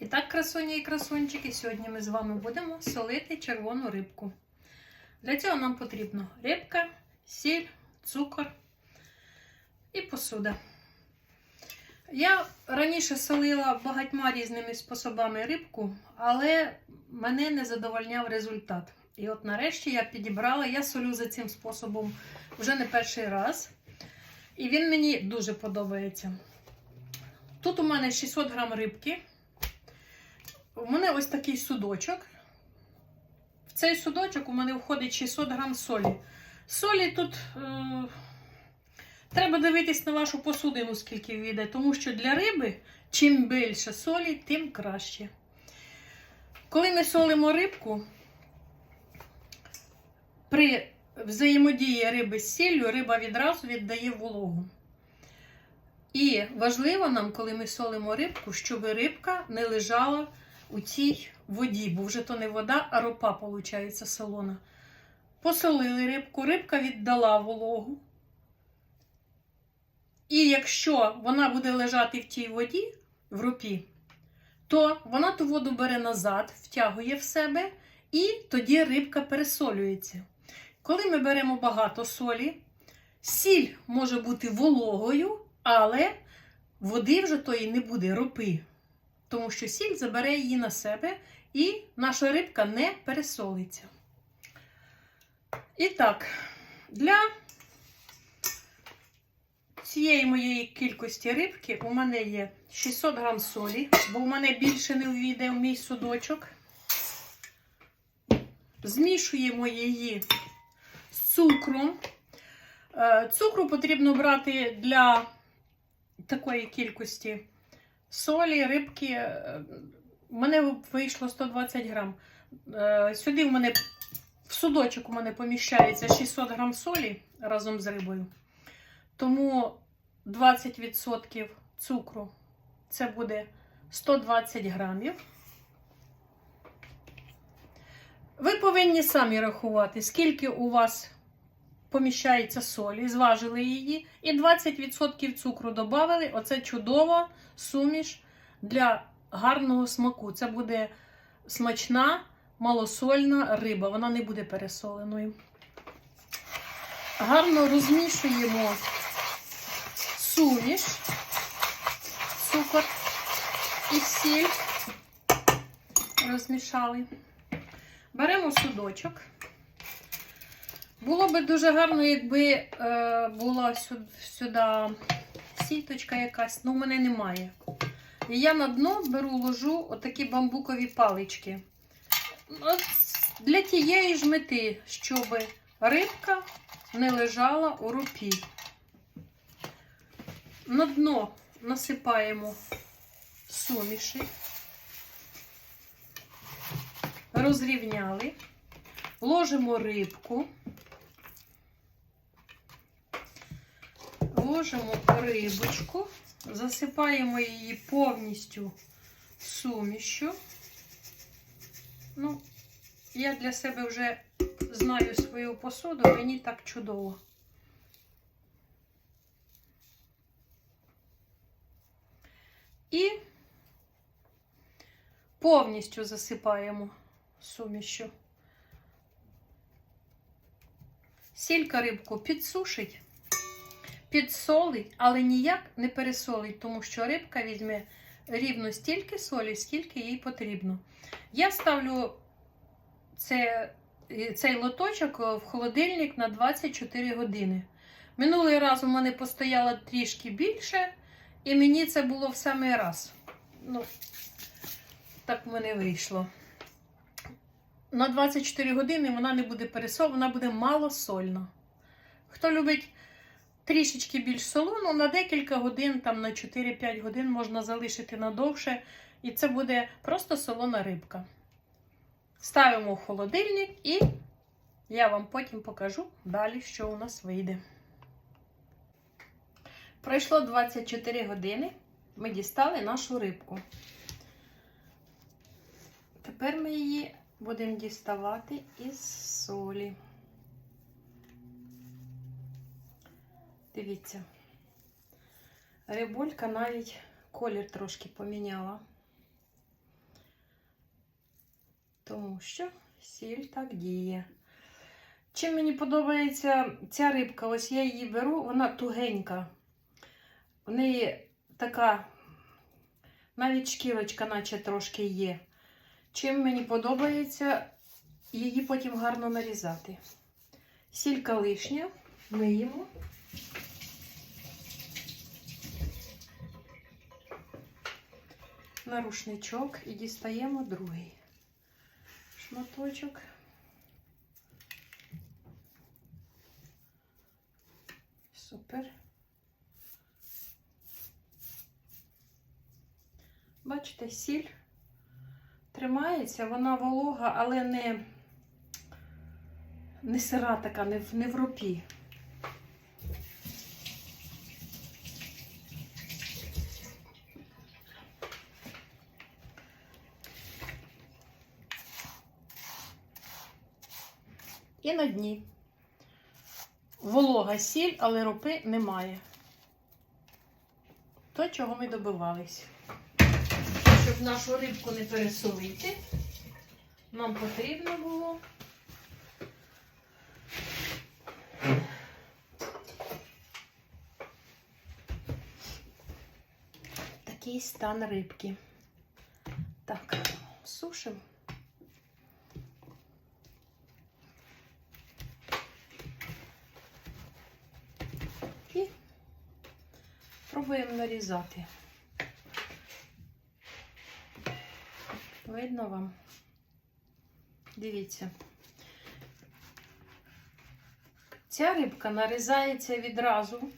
І так, красуні і красунчики, сьогодні ми з вами будемо солити червону рибку. Для цього нам потрібно рибка, сіль, цукор і посуда. Я раніше солила багатьма різними способами рибку, але мене не задовольняв результат. І от нарешті я підібрала, я солю за цим способом вже не перший раз. І він мені дуже подобається. Тут у мене 600 грам рибки. У мене ось такий судочок. В цей судочок у мене входить 600 грам солі. Солі тут е, треба дивитись на вашу посудину, скільки війде, тому що для риби, чим більше солі, тим краще. Коли ми солимо рибку, при взаємодії риби з сіллю, риба відразу віддає вологу. І важливо нам, коли ми солимо рибку, щоб рибка не лежала у цій воді, бо вже то не вода, а ропа, виходить, солона. Посолили рибку, рибка віддала вологу. І якщо вона буде лежати в тій воді, в ропі, то вона ту воду бере назад, втягує в себе, і тоді рибка пересолюється. Коли ми беремо багато солі, сіль може бути вологою, але води вже тої не буде ропи, тому що сіль забере її на себе і наша рибка не пересолиться. І так, для цієї моєї кількості рибки у мене є 600 грам солі, бо в мене більше не увійде в мій судочок. Змішуємо її з цукром. Е, Цукру потрібно брати для такої кількості солі, рибки. Е, У мене вийшло 120 грам. Е, Сюди в мене в судочок у мене поміщається 600 грам солі разом з рибою. Тому 20% цукру це буде 120 грамів. Ви повинні самі рахувати, скільки у вас поміщається солі, зважили її, і 20% цукру додали. Оце чудова суміш для гарного смаку. Це буде смачна, малосольна риба, вона не буде пересоленою. Гарно розмішуємо суміш, цукор і сіль. Розмішали. Беремо судочок. Було би дуже гарно, якби е, була сюди, сюди сіточка якась, але в мене немає. І я на дно беру, ложу отакі бамбукові палички. Для тієї ж мети, щоб рибка не лежала у рупі. На дно насипаємо суміші, розрівняли, ложимо рибку. Ложимо рибочку, засипаємо її повністю сумішю. Ну, я для себе вже знаю свою посуду, мені так чудово. І повністю засипаємо сумішю. Сілька рибку підсушить підсолить, але ніяк не пересолить, тому що рибка візьме рівно стільки солі, скільки їй потрібно. Я ставлю це, цей лоточок в холодильник на 24 години. Минулий раз у мене постояло трішки більше, і мені це було в самий раз. Ну, так в мене вийшло. На 24 години вона не буде пересолена, вона буде малосольна. Хто любить трішечки більш солону, на декілька годин, там на 4-5 годин можна залишити надовше, і це буде просто солона рибка. Ставимо в холодильник і я вам потім покажу далі, що у нас вийде. Пройшло 24 години, ми дістали нашу рибку. Тепер ми її будемо діставати із солі. Дивіться, рибулька навіть колір трошки поміняла. Тому що сіль так діє. Чим мені подобається ця рибка, ось я її беру, вона тугенька. В неї така, навіть шкірочка, наче трошки є. Чим мені подобається, її потім гарно нарізати. Сілька лишня, миємо. На рушничок і дістаємо другий шматочок. Супер. Бачите, сіль тримається, вона волога, але не, не сира така, не в, не в ропі. І на дні. Волога сіль, але ропи немає. То, чого ми добивались. Щоб нашу рибку не пересолити, нам потрібно було такий стан рибки. Так, сушимо. Пробуємо нарізати. Видно вам? Дивіться. Ця рибка нарізається відразу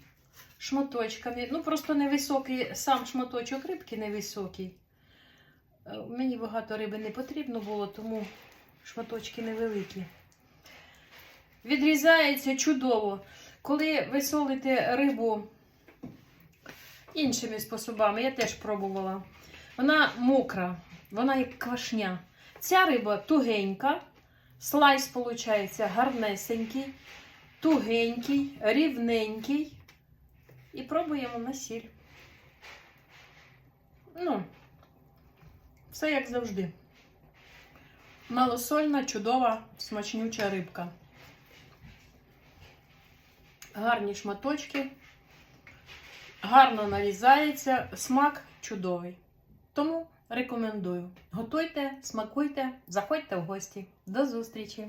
шматочками. Ну, просто невисокий, сам шматочок рибки невисокий. Е, Мені багато риби не потрібно було, тому шматочки невеликі. Відрізається чудово. Коли ви солите рибу іншими способами, я теж пробувала. Вона мокра, вона як квашня. Ця риба тугенька, слайс, виходить, гарнесенький, тугенький, рівненький. І пробуємо на сіль. Ну, все як завжди. Малосольна, чудова, смачнюча рибка. Гарні шматочки, гарно нарізається, смак чудовий. Тому рекомендую. Готуйте, смакуйте, заходьте в гості. До зустрічі!